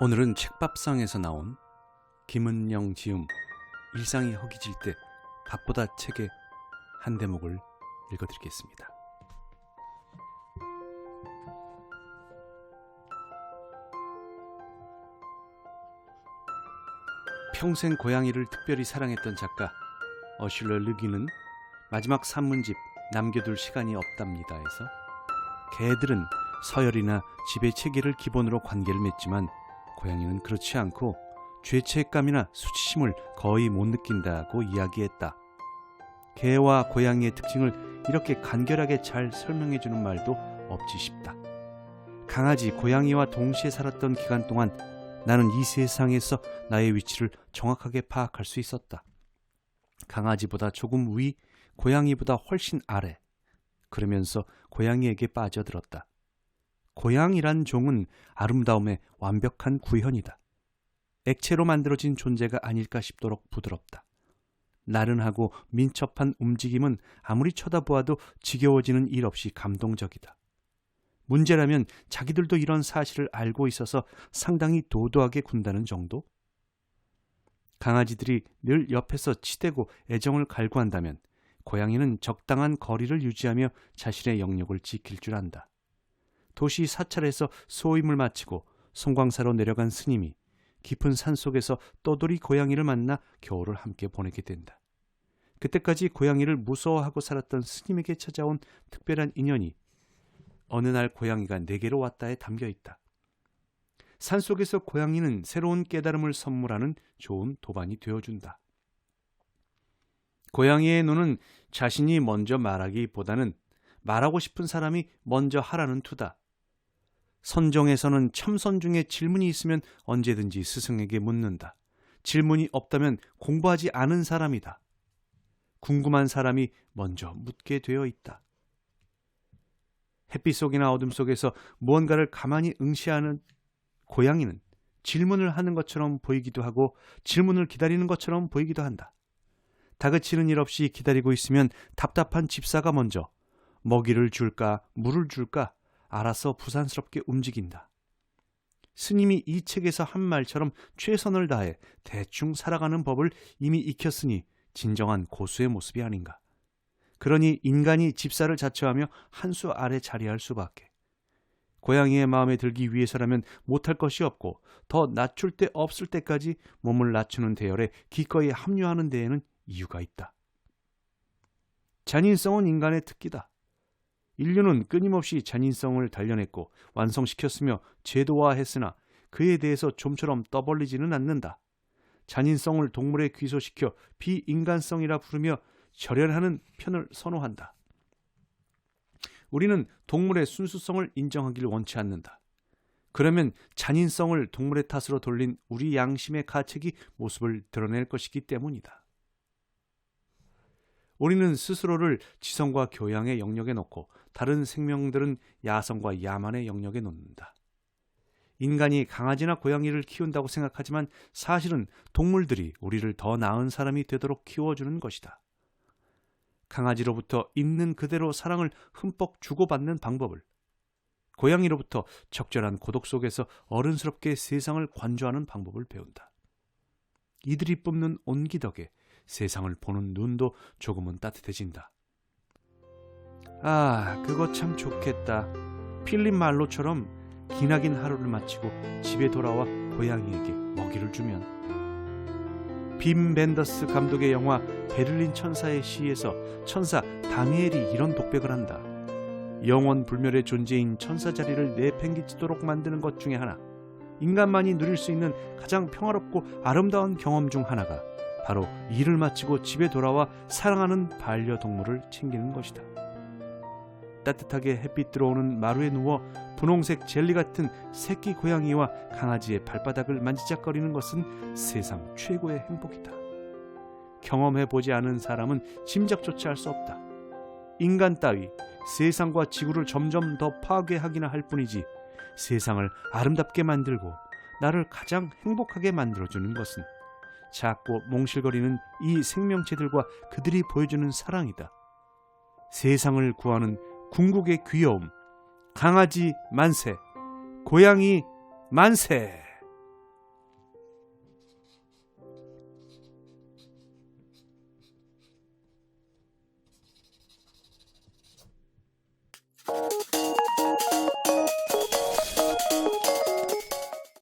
오늘은 책밥상에서 나온 김은영 지음 일상이 허기질 때 밥보다 책의 한 대목을 읽어드리겠습니다. 평생 고양이를 특별히 사랑했던 작가 어슐러 르기는 마지막 산문집 남겨둘 시간이 없답니다에서 개들은 서열이나 지배 체계를 기본으로 관계를 맺지만 고양이는 그렇지 않고 죄책감이나 수치심을 거의 못 느낀다고 이야기했다. 개와 고양이의 특징을 이렇게 간결하게 잘 설명해 주는 말도 없지 싶다. 강아지, 고양이와 동시에 살았던 기간 동안 나는 이 세상에서 나의 위치를 정확하게 파악할 수 있었다. 강아지보다 조금 위, 고양이보다 훨씬 아래. 그러면서 고양이에게 빠져들었다. 고양이란 종은 아름다움의 완벽한 구현이다. 액체로 만들어진 존재가 아닐까 싶도록 부드럽다. 나른하고 민첩한 움직임은 아무리 쳐다보아도 지겨워지는 일 없이 감동적이다. 문제라면 자기들도 이런 사실을 알고 있어서 상당히 도도하게 군다는 정도? 강아지들이 늘 옆에서 치대고 애정을 갈구한다면 고양이는 적당한 거리를 유지하며 자신의 영역을 지킬 줄 안다. 도시 사찰에서 소임을 마치고 송광사로 내려간 스님이 깊은 산 속에서 떠돌이 고양이를 만나 겨울을 함께 보내게 된다. 그때까지 고양이를 무서워하고 살았던 스님에게 찾아온 특별한 인연이 어느 날 고양이가 내게로 왔다에 담겨 있다. 산 속에서 고양이는 새로운 깨달음을 선물하는 좋은 도반이 되어준다. 고양이의 눈은 자신이 먼저 말하기보다는 말하고 싶은 사람이 먼저 하라는 투다. 선정에서는 첨선 중에 질문이 있으면 언제든지 스승에게 묻는다. 질문이 없다면 공부하지 않은 사람이다. 궁금한 사람이 먼저 묻게 되어 있다. 햇빛 속이나 어둠 속에서 무언가를 가만히 응시하는 고양이는 질문을 하는 것처럼 보이기도 하고 질문을 기다리는 것처럼 보이기도 한다. 다그치는 일 없이 기다리고 있으면 답답한 집사가 먼저 먹이를 줄까 물을 줄까 알아서 부산스럽게 움직인다. 스님이 이 책에서 한 말처럼 최선을 다해 대충 살아가는 법을 이미 익혔으니 진정한 고수의 모습이 아닌가. 그러니 인간이 집사를 자처하며 한 수 아래 자리할 수밖에. 고양이의 마음에 들기 위해서라면 못할 것이 없고 더 낮출 때 없을 때까지 몸을 낮추는 대열에 기꺼이 합류하는 데에는 이유가 있다. 잔인성은 인간의 특기다. 인류는 끊임없이 잔인성을 단련했고 완성시켰으며 제도화했으나 그에 대해서 좀처럼 떠벌리지는 않는다. 잔인성을 동물에 귀소시켜 비인간성이라 부르며 절연하는 편을 선호한다. 우리는 동물의 순수성을 인정하기를 원치 않는다. 그러면 잔인성을 동물의 탓으로 돌린 우리 양심의 가책이 모습을 드러낼 것이기 때문이다. 우리는 스스로를 지성과 교양의 영역에 놓고 다른 생명들은 야성과 야만의 영역에 놓는다. 인간이 강아지나 고양이를 키운다고 생각하지만 사실은 동물들이 우리를 더 나은 사람이 되도록 키워주는 것이다. 강아지로부터 있는 그대로 사랑을 흠뻑 주고받는 방법을, 고양이로부터 적절한 고독 속에서 어른스럽게 세상을 관조하는 방법을 배운다. 이들이 뿜는 온기 덕에 세상을 보는 눈도 조금은 따뜻해진다. 아, 그거 참 좋겠다. 필립 말로처럼 기나긴 하루를 마치고 집에 돌아와 고양이에게 먹이를 주면 빔 벤더스 감독의 영화 베를린 천사의 시에서 천사 다니엘이 이런 독백을 한다. 영원 불멸의 존재인 천사 자리를 내팽개치도록 만드는 것 중에 하나. 인간만이 누릴 수 있는 가장 평화롭고 아름다운 경험 중 하나가 바로 일을 마치고 집에 돌아와 사랑하는 반려동물을 챙기는 것이다. 따뜻하게 햇빛 들어오는 마루에 누워 분홍색 젤리 같은 새끼 고양이와 강아지의 발바닥을 만지작거리는 것은 세상 최고의 행복이다. 경험해 보지 않은 사람은 짐작조차 할 수 없다. 인간 따위 세상과 지구를 점점 더 파괴하기나 할 뿐이지 세상을 아름답게 만들고 나를 가장 행복하게 만들어주는 것은 작고 몽실거리는 이 생명체들과 그들이 보여주는 사랑이다. 세상을 구하는 궁극의 귀여움, 강아지 만세, 고양이 만세!